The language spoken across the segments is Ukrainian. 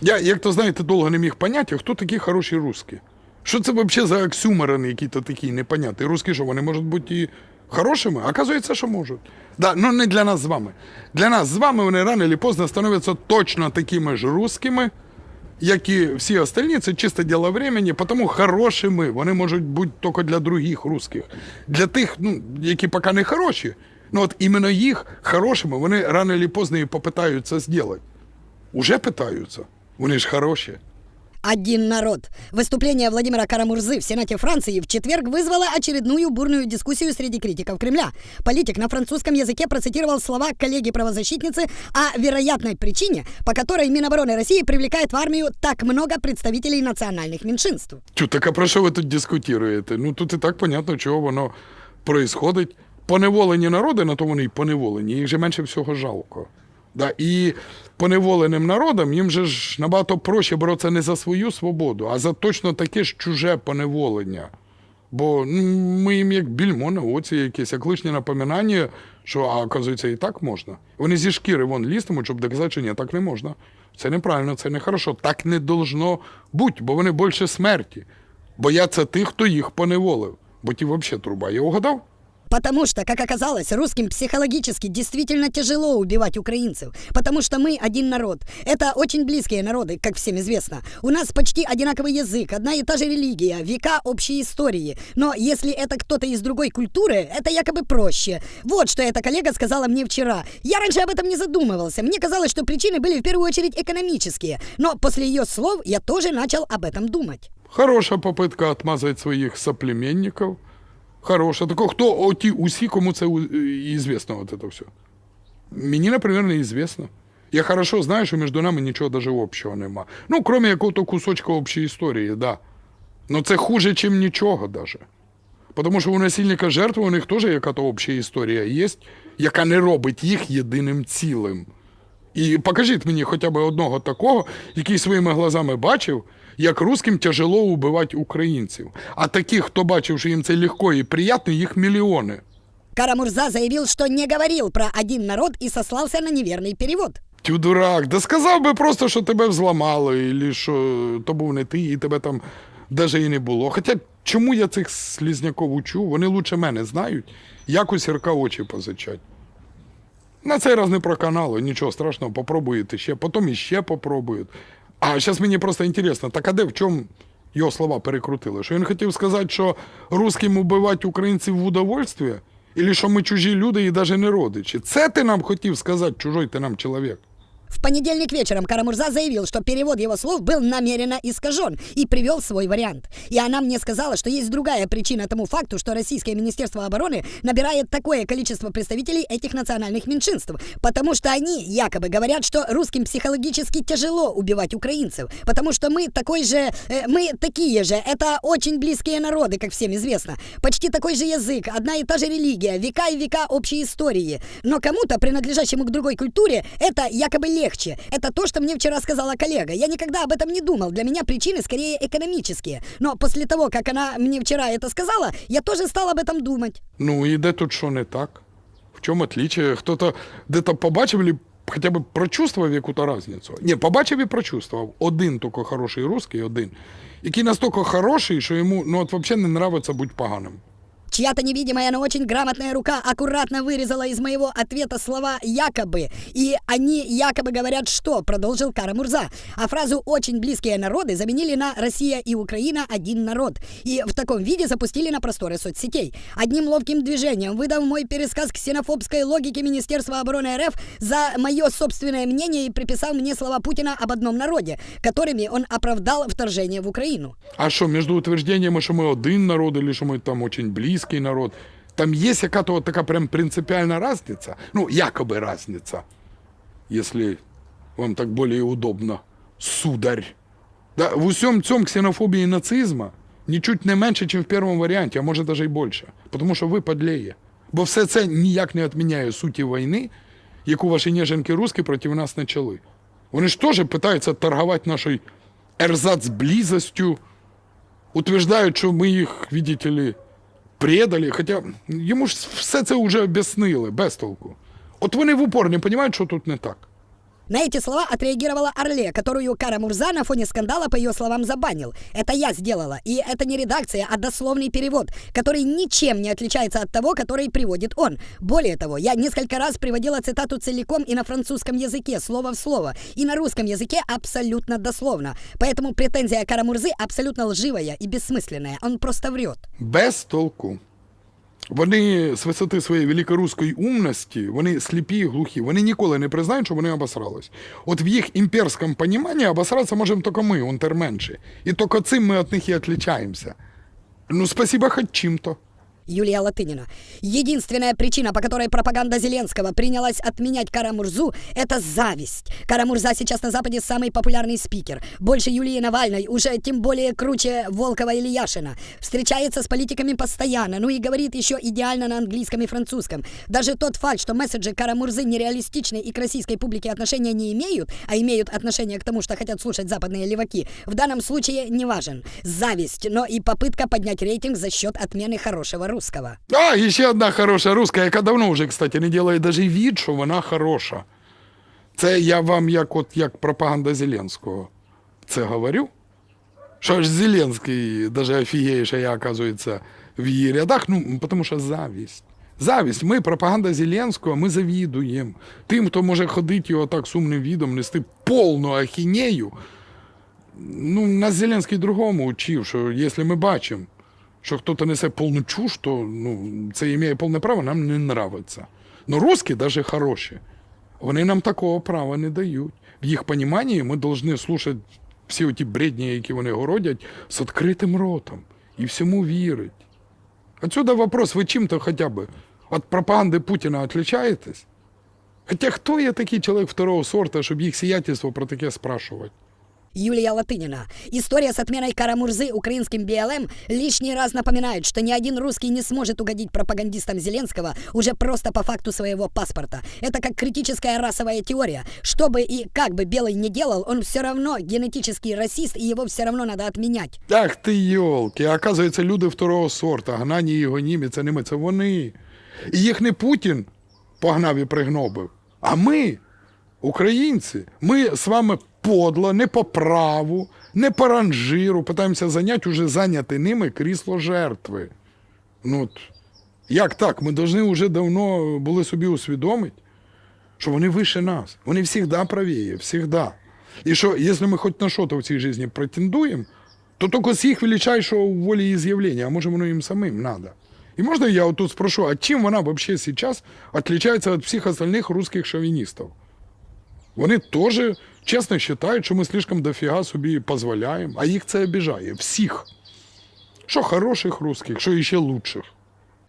Я, як то знаєте, довго не міг поняти, хто такі хороші русські. Що це взагалі за оксюморони які-то такі непонятні? Русські що, вони можуть бути і хорошими? Оказується, що можуть. Да, ну не для нас з вами. Для нас з вами вони рано чи поздно становляться точно такими ж русскими, як і всі остальні, це чисто діло времени, тому хорошими вони можуть бути тільки для других русських. Для тих, ну, які поки не хороші, ну от іменно їх хорошими вони рано чи поздно і попитаються зробити. Уже питаються. Вони ж хороші. Один народ. Выступление Владимира Карамурзы в Сенате Франции в четверг вызвало очередную бурную дискуссию среди критиков Кремля. Политик на французском языке процитировал слова коллеги-правозащитницы о вероятной причине, по которой Минобороны России привлекает в армию так много представителей национальных меньшинств. Чу, так а про що ви тут дискутуєте? Ну тут і так понятно, чого воно происходить. Поневолені народи, на то вони й поневолені, їх же менше всього жалко. Да, і поневоленим народам їм же ж набагато проще боротися не за свою свободу, а за точно таке ж чуже поневолення. Бо ну, ми їм як більмо на оці якесь, як лишнє напоминання, що, а оказується, і так можна. Вони зі шкіри вон лізтимуть, щоб доказати, що ні, так не можна. Це неправильно, це не хорошо. Так не должно бути, бо вони більше смерті. Бояться тих, хто їх поневолив. Бо ті взагалі труба. Я угадав? Потому что, как оказалось, русским психологически действительно тяжело убивать украинцев. Потому что мы один народ. Это очень близкие народы, как всем известно. У нас почти одинаковый язык, одна и та же религия, века общей истории. Но если это кто-то из другой культуры, это якобы проще. Вот что эта коллега сказала мне вчера. Я раньше об этом не задумывался. Мне казалось, что причины были в первую очередь экономические. Но после ее слов я тоже начал об этом думать. Хороша попитка отмазати своїх соплеменників. Хороша. Тако, хто оті усі, кому це у- і звісно, от це все. Мені, наприклад, не звісно. Я хорошо знаю, що між нами нічого даже общого нема. Ну, крім якого-то кусочка общої історії, да. Но це хуже, ніж нічого даже. Тому що у насильника жертви у них теж яка-то обща історія є, яка не робить їх єдиним цілим. І покажіть мені хоча б одного такого, який своїми глазами бачив, як русським тяжело убивати українців. А таких, хто бачив, що їм це легко і приємно, їх мільйони. Карамурза заявил, что не говорил про один народ и сослался на неверный перевод. Тю дурак, да сказав би просто, що тебе взламали, і що то був не ти, і тебе там даже і не було. Хоча чому я цих слізняков учу? Вони лучше мене знають, як у сірка очі позичать. На цей раз не про канали, нічого страшного, попробуєте ще, потім іще попробують. А зараз мені просто інтересно, так а де в чому його слова перекрутили? Що він хотів сказати, що русським убивати українців в удовольстві? Или що ми чужі люди і навіть не родичі? Це ти нам хотів сказати, чужой ти нам чоловік. В понедельник вечером Карамурза заявил, что перевод его слов был намеренно искажен и привел свой вариант. И она мне сказала, что есть другая причина тому факту, что Российское Министерство обороны набирает такое количество представителей этих национальных меньшинств, потому что они якобы говорят, что русским психологически тяжело убивать украинцев, потому что мы такой же, э, мы такие же, это очень близкие народы, как всем известно, почти такой же язык, одна и та же религия, века и века общей истории. Но кому-то, принадлежащему к другой культуре, это якобы легче. Это то, что мне вчера сказала коллега. Я никогда об этом не думал. Для меня причины скорее экономические. Но после того, как она мне вчера это сказала, я тоже стал об этом думать. Ну і де тут що не так? В чому отличие? Хто-то де-то побачив или хоча б прочувствував яку-то різницю? Ні, побачив і прочувствував. Один тільки хороший русський, один. Який настільки хороший, що йому ну, от взагалі не нравиться бути поганим. Чья-то невидимая, но очень грамотная рука аккуратно вырезала из моего ответа слова «якобы». И они якобы говорят «что», продолжил Кара Мурза. А фразу «очень близкие народы» заменили на «Россия и Украина – один народ». И в таком виде запустили на просторы соцсетей. Одним ловким движением, выдав мой пересказ ксенофобской логике Министерства обороны РФ за мое собственное мнение и приписал мне слова Путина об одном народе, которыми он оправдал вторжение в Украину. А що, між утвержденнями, що ми один народ, або що ми там дуже близький народ, там є яка-то от така прям принципіальна різниця? Ну, якоби різниця, якщо вам так більш удобно, сударь. Да, в усьому цьому ксенофобії і нацизму нічуть не менше, ніж в першому варіанті, а може навіть і більше. Тому що ви подлеє. Бо все це ніяк не відміняє суті війни, яку ваші неженки русські проти нас почали. Вони ж теж намагаються торгувати нашою ерзац близостю, утверждають, що ми їх, видите ли, предали. Хоча йому ж все це вже об'яснили, без толку. От вони в упор не розуміють, що тут не так. На эти слова отреагировала Орле, которую Кара Мурза на фоне скандала, по ее словам, забанил. Это я сделала. И это не редакция, а дословный перевод, который ничем не отличается от того, который приводит он. Более того, я несколько раз приводила цитату целиком и на французском языке, слово в слово, и на русском языке абсолютно дословно. Поэтому претензия Кара Мурзы абсолютно лживая и бессмысленная. Он просто врет. Без толку. Вони з висоти своєї великоруської умності, вони сліпі і глухі, вони ніколи не признають, що вони обосрались. От в їх імперському поніманні обосратися можемо тільки ми, унтерменші. І тільки цим ми від них і відлічаємося. Ну, спасіба хоч чим-то. Юлия Латынина. Единственная причина, по которой пропаганда Зеленского принялась отменять Карамурзу, это зависть. Карамурза сейчас на Западе самый популярный спикер. Больше Юлии Навальной, уже тем более круче Волкова или Яшина. Встречается с политиками постоянно, ну и говорит еще идеально на английском и французском. Даже тот факт, что месседжи Карамурзы нереалистичны и к российской публике отношения не имеют, а имеют отношение к тому, что хотят слушать западные леваки, в данном случае не важен. Зависть, но и попытка поднять рейтинг за счет отмены хорошего русского. А, і ще одна хороша руска, яка давно вже, кстати, не ділає даже від, що вона хороша. Це я вам як от як пропаганда Зеленського це говорю. Що ж Зеленський даже офігіє, що я, оказується, в її рядах, ну, тому що завість. Завість. Ми, пропаганда Зеленського, ми завідуємо. Тим, хто може ходити його так сумним відом, нести повну ахінею. Ну, нас Зеленський другому учив, що якщо ми бачимо, що хтось несе повну чуш, то ну, це має повне право, нам не нравиться. Ну, русські навіть хороші. Вони нам такого права не дають. В їх поніманні ми повинні слухати всі ті бредні, які вони городять, з відкритим ротом і всьому вірить. Отсюда вопрос, ви чим-то хоча б від пропаганди Путіна відрізняєтесь? Хоча хто є такий чоловік второго сорта, щоб їх сіятельство про таке спрашувати? Юлия Латынина. История с отменой Карамурзы украинским БЛМ лишний раз напоминает, что ни один русский не сможет угодить пропагандистам Зеленского уже просто по факту своего паспорта. Это как критическая расовая теория. Что бы и как бы Белый не делал, он все равно генетический расист, и его все равно надо отменять. Ах ти йолки, а оказується, люди второго сорта, гнані і гонімі, це не ми, це вони. І їх не Путін погнав і пригнобив, а ми, українці, ми з вами подло, не по праву, не по ранжиру, питаємося зайняти уже зайняти ними крісло жертви. Ну, як так? Ми повинні вже давно були собі усвідомити, що вони вище нас. Вони завжди правіє, завжди. І що, якщо ми хоч на що-то в цій житті претендуємо, то тільки з їх величайшого волі і з'явлення, а може воно їм самим треба. І можна я вот тут спрошу, а вона взагалі зараз відрізняється від всіх остальних русських шовіністів? Вони теж чесно вважають, що ми слишком дофіга собі дозволяємо, а їх це обіжає. Всіх. Що хороших русських, що іще лучших.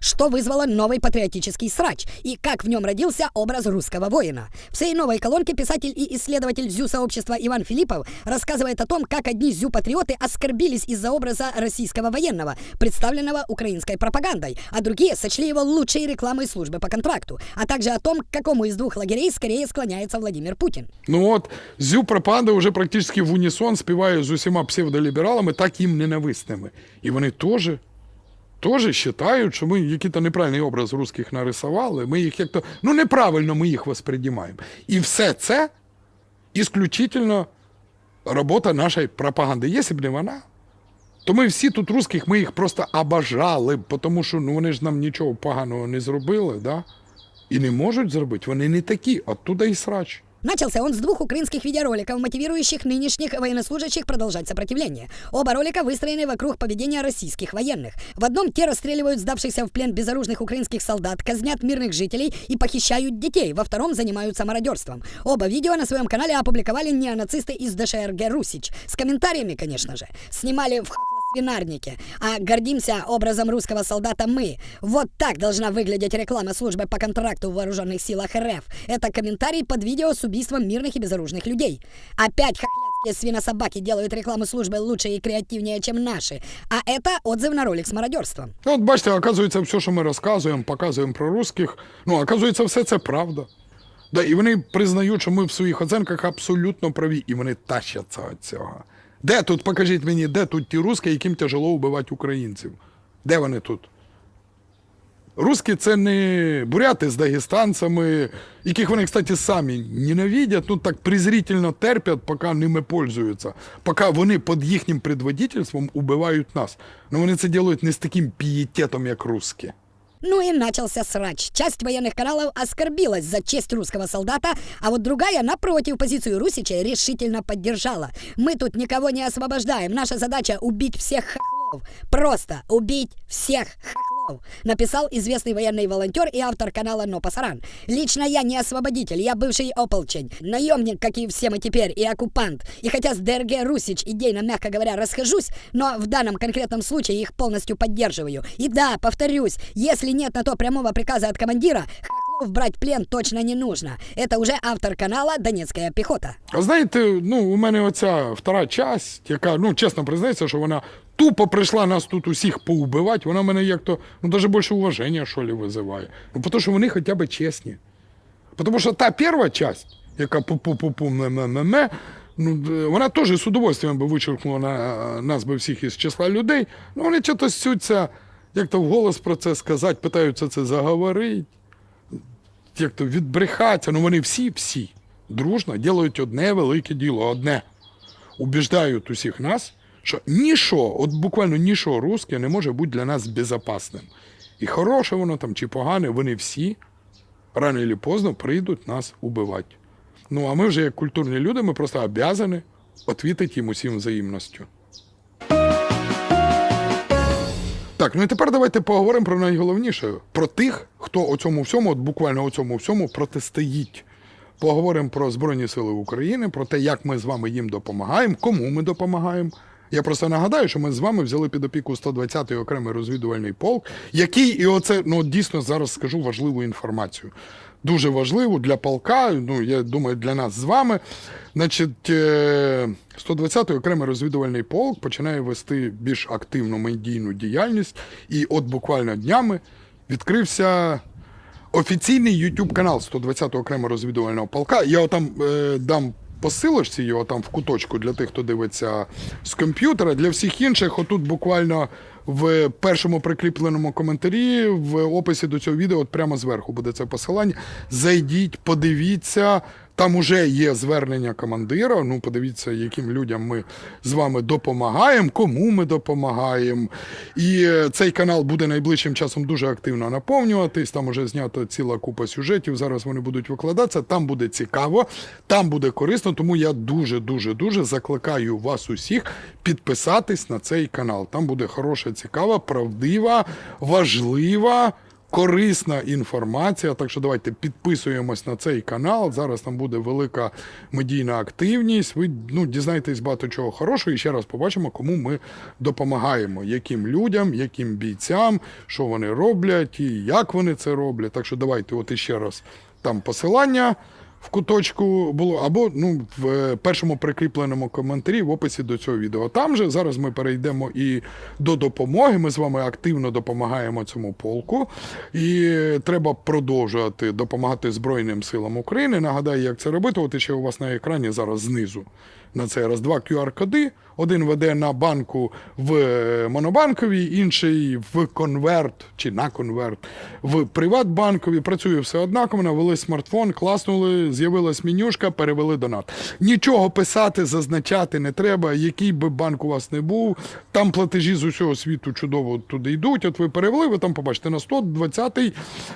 Что вызвало новый патриотический срач и как в нем родился образ русского воина. В своей новой колонке писатель и исследователь ЗЮ-сообщества Иван Филиппов рассказывает о том, как одни ЗЮ-патриоты оскорбились из-за образа российского военного, представленного украинской пропагандой, а другие сочли его лучшей рекламой службы по контракту, а также о том, к какому из двух лагерей скорее склоняется Владимир Путин. Ну от, зю пропаганда вже практично в унісон співає з усіма псевдолібералами, так їм ненависними. І вони теж, Теж вважають, що ми якийсь неправильний образ русських нарисували, ми їх як-то, ну неправильно ми їх восприймаємо. І все це ісключительно робота нашої пропаганди. Якщо б не вона, то ми всі тут русських, ми їх просто обажали, б, тому що ну, вони ж нам нічого поганого не зробили, да? і не можуть зробити. Вони не такі, оттуда і срач. Начался он с двух украинских видеороликов, мотивирующих нынешних военнослужащих продолжать сопротивление. Оба ролика выстроены вокруг поведения российских военных. В одном те расстреливают сдавшихся в плен безоружных украинских солдат, казнят мирных жителей и похищают детей. Во втором занимаются мародерством. Оба видео на своем канале опубликовали неонацисты из ДШРГ «Русич». С комментариями, конечно же. Снимали в свинарнике. А гордимся образом русского солдата мы. Вот так должна выглядеть реклама службы по контракту в вооруженных силах РФ. Это комментарий под видео с убийством мирных и безоружных людей. Опять хохлядские свинособаки делают рекламу службы лучше и креативнее, чем наши. А это отзыв на ролик с мародерством. Ну, от бачите, оказується, все, що ми розказуємо, показуємо про русських, ну, оказується, все це правда. Да, і вони признають, що ми в своїх оцінках абсолютно праві, і вони тащаться від цього. Де тут, покажіть мені, де тут ті русські, яким тяжело вбивати українців? Де вони тут? Русські це не буряти з дагестанцями, яких вони, кстати, самі ненавидять, ну так презрительно терпять, поки ними пользуються, поки вони під їхнім предводительством убивають нас. Ну вони це роблять не з таким пієтетом, як русські. Ну и начался срач. Часть военных каналов оскорбилась за честь русского солдата, а вот другая, напротив, позицию Русича решительно поддержала. Мы тут никого не освобождаем. Наша задача убить всех хохлов. Просто убить всех хохлов. Написал известный военный волонтер и автор канала Но Пасаран. Лично я не освободитель, я бывший ополчень. Наемник, как и все мы теперь, и оккупант. И хотя с ДРГ Русич идейно, мягко говоря, расхожусь, но в данном конкретном случае их полностью поддерживаю. И да, повторюсь, если нет на то прямого приказа от командира, брать плен точно не нужно. Это уже автор канала «Донецкая пехота». А знаєте, ну, у мене оця втора часть, яка, ну, чесно признається, що вона тупо прийшла нас тут усіх поубивати, вона мене як-то, ну, навіть більше уваження, що ли, визиває. Ну, тому що вони хоча б чесні. Тому що та перша часть, яка пу-пу-пу-пу, ме-ме-ме-ме, ну, вона теж з удовольствием би вичеркнула на, нас би всіх із числа людей. Ну, вони чого-то сються, як то вголос про це сказати, питаються це заговорити як то відбрехаться, ну вони всі-всі дружно ділають одне велике діло, одне. Убіждають усіх нас, що ніщо, от буквально ніщо русське не може бути для нас безпечним. І хороше воно там чи погане, вони всі рано чи поздно прийдуть нас убивати. Ну а ми вже як культурні люди, ми просто обязані відповідати їм усім взаємністю. Так, ну і тепер давайте поговоримо про найголовніше: про тих, хто у цьому всьому, от буквально у цьому всьому протистоїть. Поговоримо про Збройні Сили України, про те, як ми з вами їм допомагаємо, кому ми допомагаємо. Я просто нагадаю, що ми з вами взяли під опіку 120-й окремий розвідувальний полк, який, і оце ну дійсно зараз скажу важливу інформацію. Дуже важливу для полка, ну я думаю, для нас з вами. Значить, е, 120-й окремий розвідувальний полк починає вести більш активну медійну діяльність, і от буквально днями відкрився офіційний YouTube канал 120-го окремого розвідувального полка. Я там е, дам посилочці його там в куточку для тих, хто дивиться з комп'ютера. Для всіх інших, отут буквально в першому прикріпленому коментарі, в описі до цього відео, от прямо зверху буде це посилання. Зайдіть, подивіться. Там уже є звернення командира. Ну, подивіться, яким людям ми з вами допомагаємо, кому ми допомагаємо. І е, цей канал буде найближчим часом дуже активно наповнюватись. Там уже знято ціла купа сюжетів. Зараз вони будуть викладатися. Там буде цікаво, там буде корисно. Тому я дуже, дуже, дуже закликаю вас усіх підписатись на цей канал. Там буде хороша, цікава, правдива, важлива корисна інформація. Так що давайте підписуємось на цей канал. Зараз там буде велика медійна активність. Ви ну, дізнаєтесь багато чого хорошого і ще раз побачимо, кому ми допомагаємо, яким людям, яким бійцям, що вони роблять і як вони це роблять. Так що давайте, от іще раз там посилання. В куточку було або ну в е, першому прикріпленому коментарі в описі до цього відео. Там же зараз ми перейдемо і до допомоги. Ми з вами активно допомагаємо цьому полку, і треба продовжувати допомагати Збройним силам України. Нагадаю, як це робити. От ще у вас на екрані зараз знизу. На цей раз два QR-коди. Один веде на банку в е, монобанковій, інший в конверт чи на конверт в Приватбанкові. Працює все однаково. Навели смартфон, класнули, з'явилась менюшка, перевели донат. Нічого писати, зазначати не треба. Який би банк у вас не був, там платежі з усього світу чудово туди йдуть. От ви перевели, ви там побачите на 120-й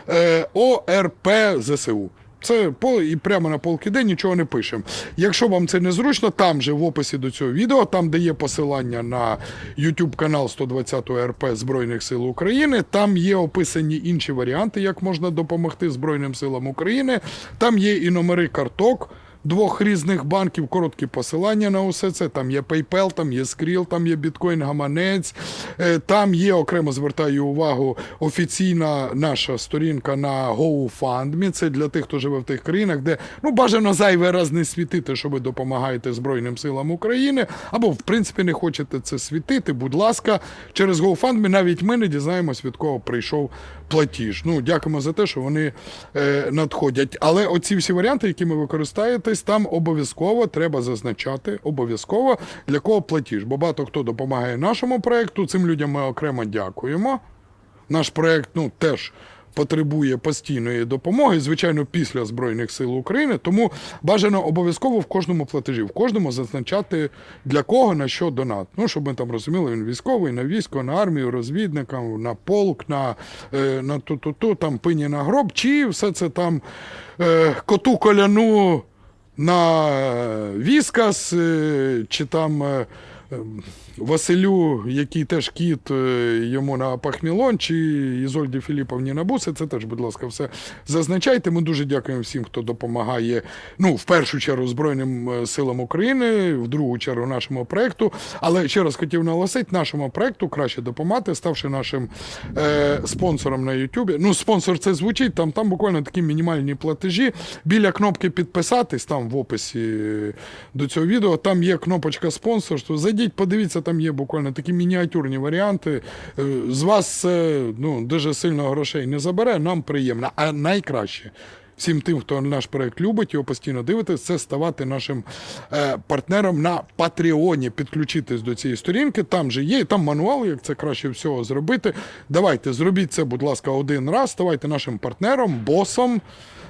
е, ОРП ЗСУ. Це і прямо на полки день нічого не пишемо. Якщо вам це незручно, там же в описі до цього відео, там де є посилання на YouTube канал 120 РП Збройних сил України. Там є описані інші варіанти, як можна допомогти Збройним силам України. Там є і номери карток. Двох різних банків, короткі посилання на усе це. Там є PayPal, там є Skrill, там є біткоін гаманець. Е, Там є окремо звертаю увагу офіційна наша сторінка на GoFundMe. Це для тих, хто живе в тих країнах, де ну бажано зайвий раз не світити, що ви допомагаєте Збройним силам України, або в принципі не хочете це світити. Будь ласка, через GoFundMe навіть ми не дізнаємось, від кого прийшов платіж. Ну дякуємо за те, що вони е, надходять. Але оці всі варіанти, якими ви користаєтесь, там обов'язково треба зазначати обов'язково для кого платіж. Бо багато хто допомагає нашому проекту. Цим людям ми окремо дякуємо. Наш проект ну, теж потребує постійної допомоги, звичайно, після Збройних сил України. Тому бажано обов'язково в кожному платежі, в кожному зазначати для кого на що донат. Ну, щоб ми там розуміли, він військовий, на військо, на армію, розвідникам, на полк, на, е, на ту-ту-ту, там пині на гроб, чи все це там е, коту коляну на е, Віскас, е, чи там е, е, Василю, який теж кіт, е, йому на Пахмілон, чи Ізольді Філіповні на буси. Це теж, будь ласка, все зазначайте. Ми дуже дякуємо всім, хто допомагає. Ну, в першу чергу Збройним е, силам України, в другу чергу нашому проекту. Але ще раз хотів наголосити, нашому проекту краще допомагати, ставши нашим е, спонсором на YouTube. Ну, спонсор це звучить, там, там буквально такі мінімальні платежі. Біля кнопки підписатись, там в описі е, до цього відео, там є кнопочка спонсорство. Зайдіть, подивіться, там є буквально такі мініатюрні варіанти. Е, З вас ну, дуже сильно грошей не забере, нам приємно. А найкраще. Всім тим, хто наш проект любить, його постійно дивитись, це ставати нашим е, партнером на Патреоні, підключитись до цієї сторінки. Там же є, там мануал, як це краще всього зробити. Давайте зробіть це, будь ласка, один раз. Ставайте нашим партнером, босом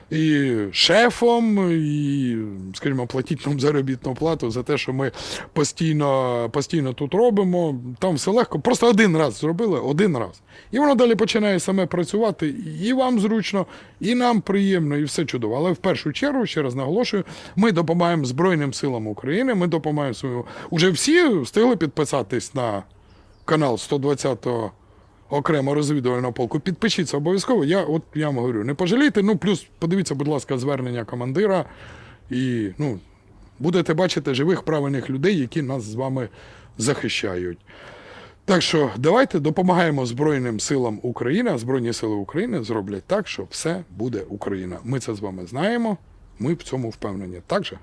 і шефом, і, скажімо, платіть нам заробітну плату за те, що ми постійно, постійно тут робимо. Там все легко. Просто один раз зробили, один раз. І воно далі починає саме працювати. І вам зручно, і нам приємно, і все чудово. Але в першу чергу, ще раз наголошую, ми допомагаємо Збройним силам України. Ми допомагаємо свою. Уже всі встигли підписатись на канал 120-го окремо розвідувального полку. Підпишіться обов'язково. Я от я вам говорю, не пожалійте. Ну, плюс подивіться, будь ласка, звернення командира. І ну, будете бачити живих правильних людей, які нас з вами захищають. Так що давайте допомагаємо Збройним силам України, Збройні сили України зроблять так, що все буде Україна. Ми це з вами знаємо. Ми в цьому впевнені. Так же?